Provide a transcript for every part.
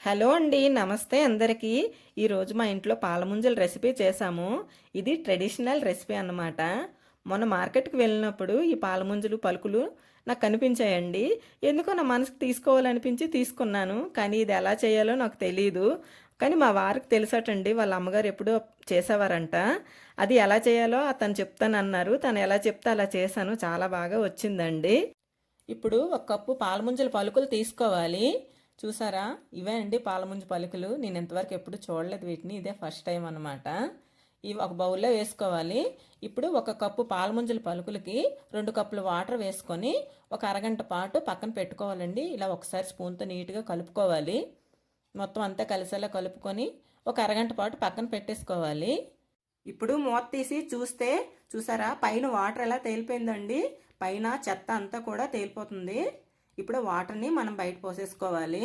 Hello అండి నమస్తే అందరికీ. ఈరోజు మా ఇంట్లో పాలముంజల రెసిపీ చేశాము. ఇది ట్రెడిషనల్ రెసిపీ అన్నమాట. మొన్న మార్కెట్కి వెళ్ళినప్పుడు ఈ పాలముంజలు పలుకులు నాకు కనిపించాయండి. ఎందుకో నా మనసుకు తీసుకోవాలనిపించి తీసుకున్నాను. కానీ ఇది ఎలా చేయాలో నాకు తెలియదు కానీ మా వారికి తెలుసటండి వాళ్ళ అమ్మగారు ఎప్పుడో చేసేవారంట. అది ఎలా చేయాలో అతను చెప్తానన్నారు. తను ఎలా చెప్తే అలా చేశాను. చాలా బాగా వచ్చిందండి. ఇప్పుడు ఒక కప్పు పాలముంజల పలుకులు తీసుకోవాలి. చూసారా? ఇవే అండి పాలముంజు పలుకులు. నేను ఇంతవరకు ఎప్పుడు చూడలేదు వీటిని. ఇదే ఫస్ట్ టైం అనమాట ఇవి ఒక బౌల్లో వేసుకోవాలి. ఇప్పుడు ఒక కప్పు పాలముంజుల పలుకులకి రెండు కప్పులు వాటర్ వేసుకొని ఒక అరగంట పాటు పక్కన పెట్టుకోవాలండి. ఇలా ఒకసారి స్పూన్తో నీట్గా కలుపుకోవాలి. మొత్తం అంతా కలిసేలా కలుపుకొని ఒక అరగంట పాటు పక్కన పెట్టేసుకోవాలి. ఇప్పుడు మూత తీసి చూస్తే చూసారా? పైన వాటర్ ఎలా తేలిపోయిందండి? పైన చెత్త అంతా కూడా తేలిపోతుంది. ఇప్పుడు వాటర్ని మనం బయట పోసేసుకోవాలి.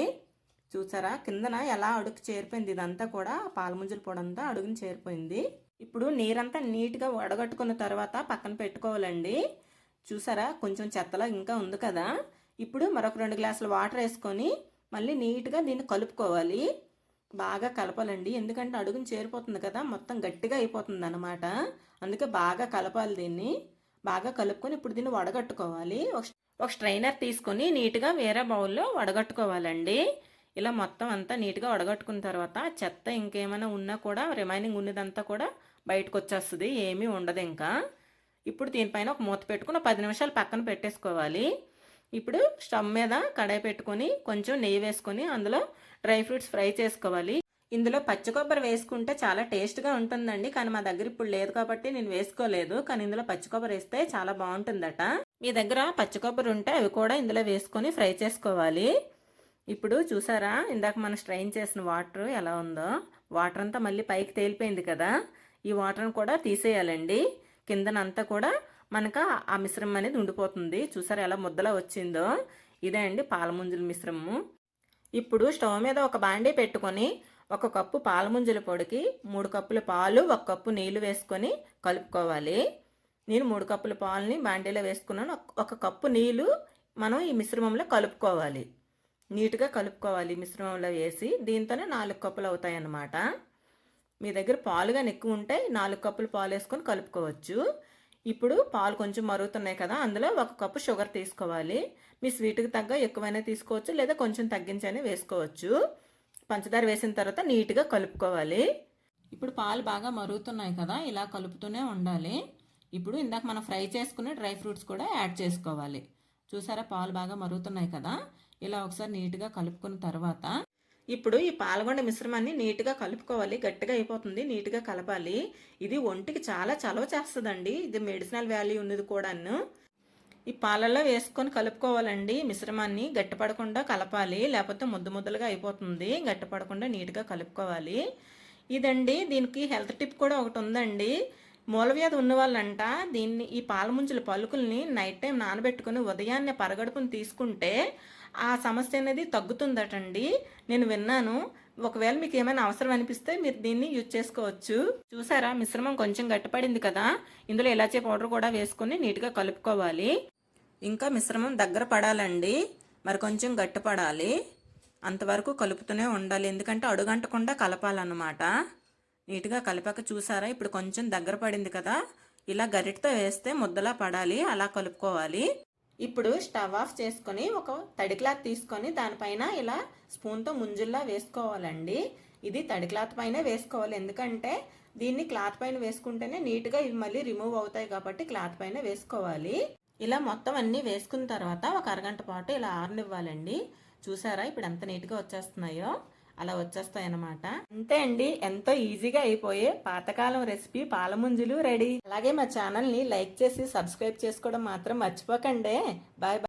చూసారా? కిందన ఎలా అడుగు చేరిపోయింది? ఇదంతా కూడా పాలముంజల పొడి అంతా అడుగుని చేరిపోయింది. ఇప్పుడు నీరంతా నీట్గా వడగట్టుకున్న తర్వాత పక్కన పెట్టుకోవాలండి. చూసారా? కొంచెం చెత్తలా ఇంకా ఉంది కదా. ఇప్పుడు మరొక రెండు గ్లాసులు వాటర్ వేసుకొని మళ్ళీ నీట్గా దీన్ని కలుపుకోవాలి. బాగా కలపాలండి. ఎందుకంటే అడుగుని చేరిపోతుంది కదా మొత్తం గట్టిగా అయిపోతుంది అనమాట అందుకే బాగా కలపాలి దీన్ని. బాగా కలుపుకొని ఇప్పుడు దీన్ని వడగట్టుకోవాలి. ఒక స్ట్రైనర్ తీసుకొని నీట్గా వేరే బౌల్లో వడగట్టుకోవాలండి. ఇలా మొత్తం అంతా నీట్గా వడగట్టుకున్న తర్వాత చెత్త ఇంకేమైనా ఉన్నా కూడా రిమైనింగ్ ఉన్నదంతా కూడా బయటకు వచ్చేస్తుంది ఏమీ ఉండదు ఇంకా. ఇప్పుడు దీనిపైన ఒక మూత పెట్టుకుని పది నిమిషాలు పక్కన పెట్టేసుకోవాలి. ఇప్పుడు స్టవ్ మీద కడాయి పెట్టుకొని కొంచెం నెయ్యి వేసుకొని అందులో డ్రై ఫ్రూట్స్ ఫ్రై చేసుకోవాలి. ఇందులో పచ్చి కొబ్బరి వేసుకుంటే చాలా టేస్ట్గా ఉంటుందండి. కానీ మా దగ్గర ఇప్పుడు లేదు కాబట్టి నేను వేసుకోలేదు. కానీ ఇందులో పచ్చి కొబ్బరి వేస్తే చాలా బాగుంటుందట. మీ దగ్గర పచ్చి కొబ్బరి ఉంటే అవి కూడా ఇందులో వేసుకొని ఫ్రై చేసుకోవాలి. ఇప్పుడు చూసారా? ఇందాక మనం స్ట్రైన్ చేసిన వాటర్ ఎలా ఉందో. వాటర్ అంతా మళ్ళీ పైకి తేలిపోయింది కదా. ఈ వాటర్ని కూడా తీసేయాలండి. కిందనంతా కూడా మనకు ఆ మిశ్రమం అనేది ఉండిపోతుంది. చూసారా ఎలా ముద్దలా వచ్చిందో? ఇదే అండి పాలముంజుల మిశ్రమము. ఇప్పుడు స్టవ్ మీద ఒక బాండీ పెట్టుకొని ఒక కప్పు పాలముంజల పొడికి మూడు కప్పుల పాలు ఒక కప్పు నీళ్ళు వేసుకొని కలుపుకోవాలి. నేను మూడు కప్పుల పాలని బాండీలో వేసుకున్నాను. ఒక కప్పు నీళ్ళు మనం ఈ మిశ్రమంలో కలుపుకోవాలి. నీట్గా కలుపుకోవాలి మిశ్రమంలో వేసి. దీంతోనే నాలుగు కప్పులు అవుతాయి అన్నమాట మీ దగ్గర పాలు కానీ ఎక్కువ ఉంటే నాలుగు కప్పులు పాలు వేసుకొని కలుపుకోవచ్చు. ఇప్పుడు పాలు కొంచెం మరుగుతున్నాయి కదా అందులో ఒక కప్పు షుగర్ తీసుకోవాలి. మీ స్వీట్కి తగ్గ ఎక్కువైనా తీసుకోవచ్చు లేదా కొంచెం తగ్గించైనా వేసుకోవచ్చు. పంచదార వేసిన తర్వాత నీట్గా కలుపుకోవాలి. ఇప్పుడు పాలు బాగా మరుగుతున్నాయి కదా ఇలా కలుపుతూనే ఉండాలి. ఇప్పుడు ఇందాక మనం ఫ్రై చేసుకునే డ్రై ఫ్రూట్స్ కూడా యాడ్ చేసుకోవాలి. చూసారా పాలు బాగా మరుగుతున్నాయి కదా ఇలా ఒకసారి నీట్గా కలుపుకున్న తర్వాత ఇప్పుడు ఈ పాల్గొండ మిశ్రమాన్ని నీట్గా కలుపుకోవాలి. గట్టిగా అయిపోతుంది నీట్గా కలపాలి. ఇది ఒంటికి చాలా చలవ చేస్తుందండి. ఇది మెడిసినల్ వాల్యూ ఉన్నది కూడాను. ఈ పాలల్లో వేసుకొని కలుపుకోవాలండి. మిశ్రమాన్ని గట్టిపడకుండా కలపాలి. లేకపోతే ముద్దు ముద్దలుగా అయిపోతుంది. గట్టిపడకుండా నీట్గా కలుపుకోవాలి. ఇదండి. దీనికి హెల్త్ టిప్ కూడా ఒకటి ఉందండి. మూలవ్యాధి ఉన్న వాళ్ళంట దీన్ని ఈ పాలముంచుల పలుకుల్ని నైట్ టైం నానబెట్టుకుని ఉదయాన్నే పరగడుపుని తీసుకుంటే ఆ సమస్య అనేది తగ్గుతుందటండి. నేను విన్నాను. ఒకవేళ మీకు ఏమైనా అవసరం అనిపిస్తే మీరు దీన్ని యూజ్ చేసుకోవచ్చు. చూసారా? మిశ్రమం కొంచెం గట్టిపడింది కదా. ఇందులో ఇలాచీ పౌడర్ కూడా వేసుకొని నీట్గా కలుపుకోవాలి. ఇంకా మిశ్రమం దగ్గర పడాలండి. మరి కొంచెం గట్టిపడాలి అంతవరకు కలుపుతూనే ఉండాలి. ఎందుకంటే అడుగంటకుండా కలపాలన్నమాట. నీట్గా కలిపాక చూసారా? ఇప్పుడు కొంచెం దగ్గర పడింది కదా. ఇలా గరిటతో వేస్తే ముద్దలా పడాలి. అలా కలుపుకోవాలి. ఇప్పుడు స్టవ్ ఆఫ్ చేసుకొని ఒక తడి క్లాత్ తీసుకొని దానిపైన ఇలా స్పూన్తో ముంజుల్లా వేసుకోవాలండి. ఇది తడి క్లాత్ పైన వేసుకోవాలి. ఎందుకంటే దీన్ని క్లాత్ పైన వేసుకుంటేనే నీట్గా ఇవి మళ్ళీ రిమూవ్ అవుతాయి కాబట్టి క్లాత్ పైన వేసుకోవాలి. ఇలా మొత్తం అన్నీ వేసుకున్న తర్వాత ఒక అరగంట పాటు ఇలా ఆరనివ్వాలండి. చూసారా? ఇప్పుడు ఎంత నీట్గా వచ్చేస్తున్నాయో అలా వచ్చేస్తాయి అనమాట అంతే అండి. ఎంతో ఈజీగా అయిపోయే పాతకాలం రెసిపీ పాలముంజులు రెడీ. అలాగే మా ఛానల్ని లైక్ చేసి సబ్స్క్రైబ్ చేసుకోవడం మాత్రం మర్చిపోకండి. Bye bye.